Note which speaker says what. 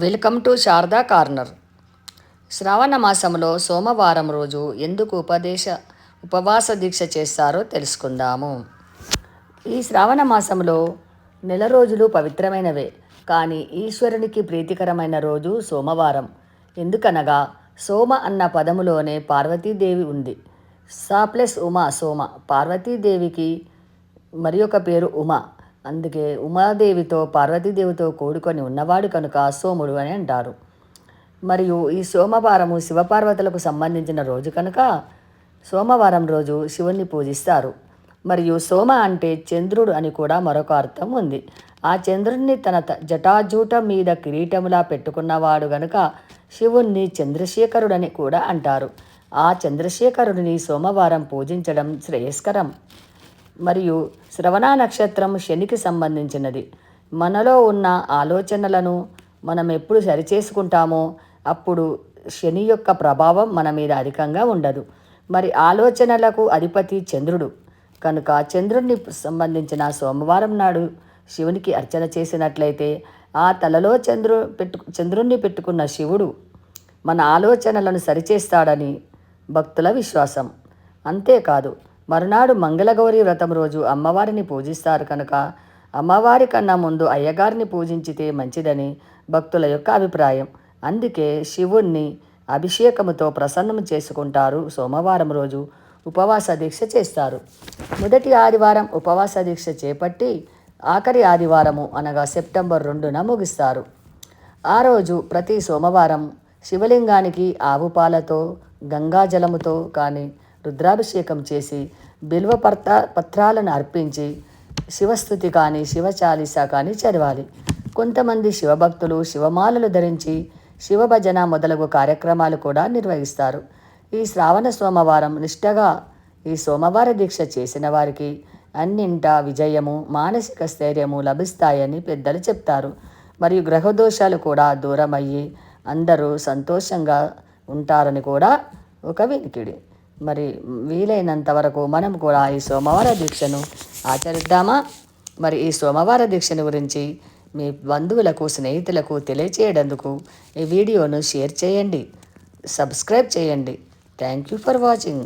Speaker 1: Welcome to Sharada corner. శ్రావణ మాసంలో సోమవారం రోజు ఎందుకు ఉపదేశ ఉపవాస దీక్ష చేస్తారో తెలుసుకుందాము. ఈ శ్రావణ మాసంలో నెల రోజులు పవిత్రమైనవే కానీ ఈశ్వరునికి ప్రీతికరమైన రోజు సోమవారం. ఎందుకనగా సోమ అన్న పదములోనే పార్వతీదేవి ఉంది. సా ప్లస్ ఉమా సోమ. పార్వతీదేవికి మరి ఒక పేరు ఉమ. అందుకే ఉమాదేవితో పార్వతీదేవితో కూడుకొని ఉన్నవాడు కనుక సోముడు అని అంటారు. మరియు ఈ సోమవారము శివపార్వతులకు సంబంధించిన రోజు కనుక సోమవారం రోజు శివుణ్ణి పూజిస్తారు. మరియు సోమ అంటే చంద్రుడు అని కూడా మరొక అర్థం ఉంది. ఆ చంద్రుణ్ణి తన త- జటాజూట మీద కిరీటములా పెట్టుకున్నవాడు గనుక శివుణ్ణి చంద్రశేఖరుడని కూడా అంటారు. ఆ చంద్రశేఖరుడిని సోమవారం పూజించడం శ్రేయస్కరం. మరియు శ్రవణ నక్షత్రం శనికి సంబంధించినది. మనలో ఉన్న ఆలోచనలను మనం ఎప్పుడు సరిచేసుకుంటామో అప్పుడు శని యొక్క ప్రభావం మన మీద అధికంగా ఉండదు. మరి ఆలోచనలకు అధిపతి చంద్రుడు. కనుక చంద్రుడిని సంబంధించిన సోమవారం నాడు శివునికి అర్చన చేసినట్లయితే ఆ తలలో చంద్రు పెట్టు చంద్రుణ్ణి పెట్టుకున్న శివుడు మన ఆలోచనలను సరిచేస్తాడని భక్తుల విశ్వాసం. అంతేకాదు మరునాడు మంగళగౌరి వ్రతం రోజు అమ్మవారిని పూజిస్తారు కనుక అమ్మవారి కన్నా ముందు అయ్యగారిని పూజించితే మంచిదని భక్తుల యొక్క అభిప్రాయం. అందుకే శివుణ్ణి అభిషేకముతో ప్రసన్నం చేసుకుంటారు సోమవారం రోజు ఉపవాస దీక్ష చేస్తారు. మొదటి ఆదివారం ఉపవాస దీక్ష చేపట్టి ఆఖరి ఆదివారము అనగా సెప్టెంబర్ రెండున ముగిస్తారు. ఆ రోజు ప్రతి సోమవారం శివలింగానికి ఆవు పాలతో గంగాజలముతో కానీ రుద్రాభిషేకం చేసి బిల్వ పత్ర పత్రాలను అర్పించి శివస్థుతి కానీ శివచాలీస కానీ చదవాలి. కొంతమంది శివభక్తులు శివమాలలు ధరించి శివభజన మొదలగు కార్యక్రమాలు కూడా నిర్వహిస్తారు. ఈ శ్రావణ సోమవారం నిష్టగా ఈ సోమవార దీక్ష చేసిన వారికి అన్నింటా విజయము మానసిక స్థైర్యము లభిస్తాయని పెద్దలు చెప్తారు. మరియు గ్రహదోషాలు కూడా దూరమయ్యి అందరూ సంతోషంగా ఉంటారని కూడా ఒక వినికిడి. మరి వీలైనంత వరకు మనం కూడా ఈ సోమవార దీక్షను ఆచరిద్దామా? మరి ఈ సోమవార దీక్షను గురించి మీ బంధువులకు స్నేహితులకు తెలియచేయడందుకు ఈ వీడియోను షేర్ చేయండి. సబ్స్క్రైబ్ చేయండి. Thank you for watching.